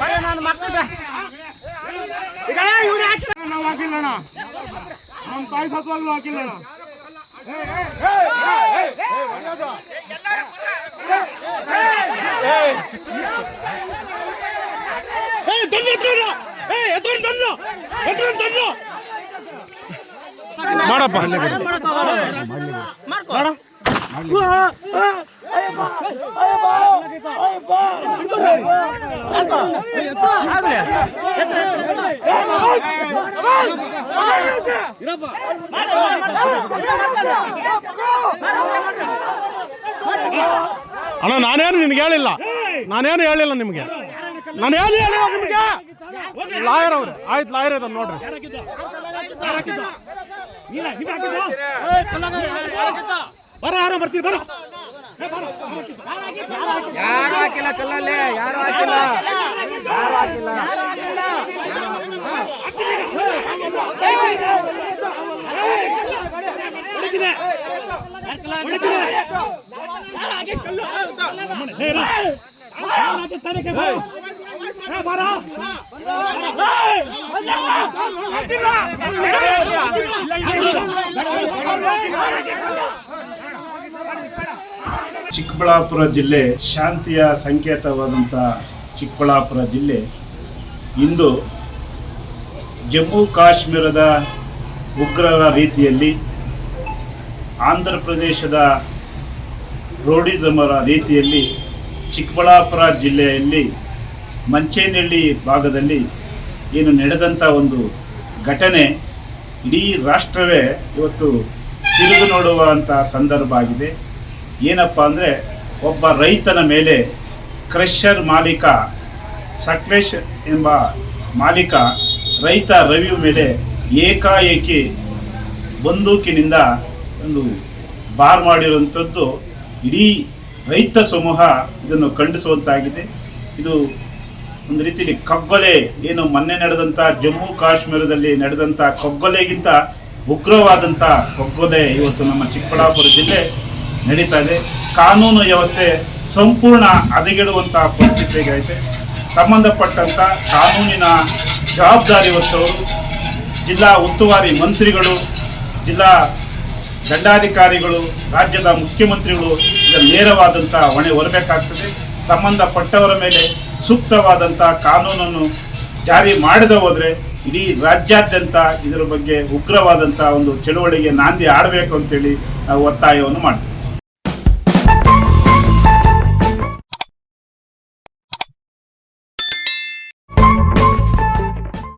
ಬರೇ ನಾನು ಮಕ್ಕಳ ಈಗ ಇವ್ರು ಹಾಕಿಲ್ಲ ನಾವು ಹಾಕಿಲ್ಲಣ್ಣ ನಮ್ಮ ತಾಯಿ ಸತ್ವಾಗ್ಲೂ ಹಾಕಿಲ್ಲಣ್ಣ ಮಾಡಪ್ಪ ಅಣ್ಣ, ನಾನೇನು ನಿನ್ಗೆ ಹೇಳಿಲ್ಲ. ನಾನೇನು ಹೇಳಿಲ್ಲ ನಿಮಗೆ. ನಾನೇನು ಹೇಳಿಲ್ಲ ನಿಮಗೆ. ಲಾಯರ್ ಅವ್ರೆ, ಆಯ್ತು ಲಾಯರ್ ಇದನ್ ನೋಡ್ರಿ. ಬರ ಯಾರೋ ಬರ್ತೀವಿ ಬರ. ಯಾರು ಹಾಕಿಲ್ಲ ಕಲ್ಲಲ್ಲಿ? ಯಾರು ಹಾಕಿಲ್ಲ? ಯಾರು ಹಾಕಿಲ್ಲ? ಚಿಕ್ಕಬಳ್ಳಾಪುರ ಜಿಲ್ಲೆ ಶಾಂತಿಯ ಸಂಕೇತವಾದಂಥ ಚಿಕ್ಕಬಳ್ಳಾಪುರ ಜಿಲ್ಲೆ. ಇಂದು ಜಮ್ಮು ಕಾಶ್ಮೀರದ ಉಗ್ರರ ರೀತಿಯಲ್ಲಿ ಆಂಧ್ರ ಪ್ರದೇಶದ ರೋಡಿಸಮರ ರೀತಿಯಲ್ಲಿ ಚಿಕ್ಕಬಳ್ಳಾಪುರ ಜಿಲ್ಲೆಯಲ್ಲಿ ಮಂಚೇನಹಳ್ಳಿ ಭಾಗದಲ್ಲಿ ಏನು ನಡೆದಂಥ ಒಂದು ಘಟನೆ ಇಡೀ ರಾಷ್ಟ್ರವೇ ಇವತ್ತು ತಿರುಗು ನೋಡುವಂಥ ಸಂದರ್ಭ ಆಗಿದೆ. ಏನಪ್ಪ ಅಂದರೆ ಒಬ್ಬ ರೈತನ ಮೇಲೆ ಕ್ರಷರ್ ಮಾಲೀಕ, ಸಕ್ಲೇಶ್ ಎಂಬ ಮಾಲೀಕ ರೈತ ರವಿ ಮೇಲೆ ಏಕಾಏಕಿ ಬಂದೂಕಿನಿಂದ ಒಂದು ಬಾರ್ ಮಾಡಿರುವಂಥದ್ದು ಇಡೀ ರೈತ ಸಮೂಹ ಇದನ್ನು ಖಂಡಿಸುವಂತಾಗಿದೆ. ಇದು ಒಂದು ರೀತಿಯಲ್ಲಿ ಕಗ್ಗೊಲೆ, ಏನು ಮೊನ್ನೆ ನಡೆದಂಥ ಜಮ್ಮು ಕಾಶ್ಮೀರದಲ್ಲಿ ನಡೆದಂಥ ಕಗ್ಗೊಲೆಗಿಂತ ಉಗ್ರವಾದಂಥ ಕಗ್ಗೊಲೆ ಇವತ್ತು ನಮ್ಮ ಚಿಕ್ಕಬಳ್ಳಾಪುರ ಜಿಲ್ಲೆ ನಡೀತಾ ಇದೆ. ಕಾನೂನು ವ್ಯವಸ್ಥೆ ಸಂಪೂರ್ಣ ಹದಗೆಡುವಂಥ ಪರಿಸ್ಥಿತಿಗೈತೆ ಐತೆ. ಸಂಬಂಧಪಟ್ಟಂಥ ಕಾನೂನಿನ ಜವಾಬ್ದಾರಿ ಹೊತ್ತವರು, ಜಿಲ್ಲಾ ಉಸ್ತುವಾರಿ ಮಂತ್ರಿಗಳು, ಜಿಲ್ಲಾ ದಂಡಾಧಿಕಾರಿಗಳು, ರಾಜ್ಯದ ಮುಖ್ಯಮಂತ್ರಿಗಳು ಇದರ ನೇರವಾದಂಥ ಹೊಣೆ ಹೊರಬೇಕಾಗ್ತದೆ. ಸಂಬಂಧಪಟ್ಟವರ ಮೇಲೆ ಸೂಕ್ತವಾದಂಥ ಕಾನೂನನ್ನು ಜಾರಿ ಮಾಡದೆ ಹೋದರೆ ಇಡೀ ರಾಜ್ಯಾದ್ಯಂತ ಇದರ ಬಗ್ಗೆ ಉಗ್ರವಾದಂಥ ಒಂದು ಚಳುವಳಿಗೆ ನಾಂದಿ ಆಡಬೇಕು ಅಂತೇಳಿ ನಾವು ಒತ್ತಾಯವನ್ನು ಮಾಡ್ತೀವಿ.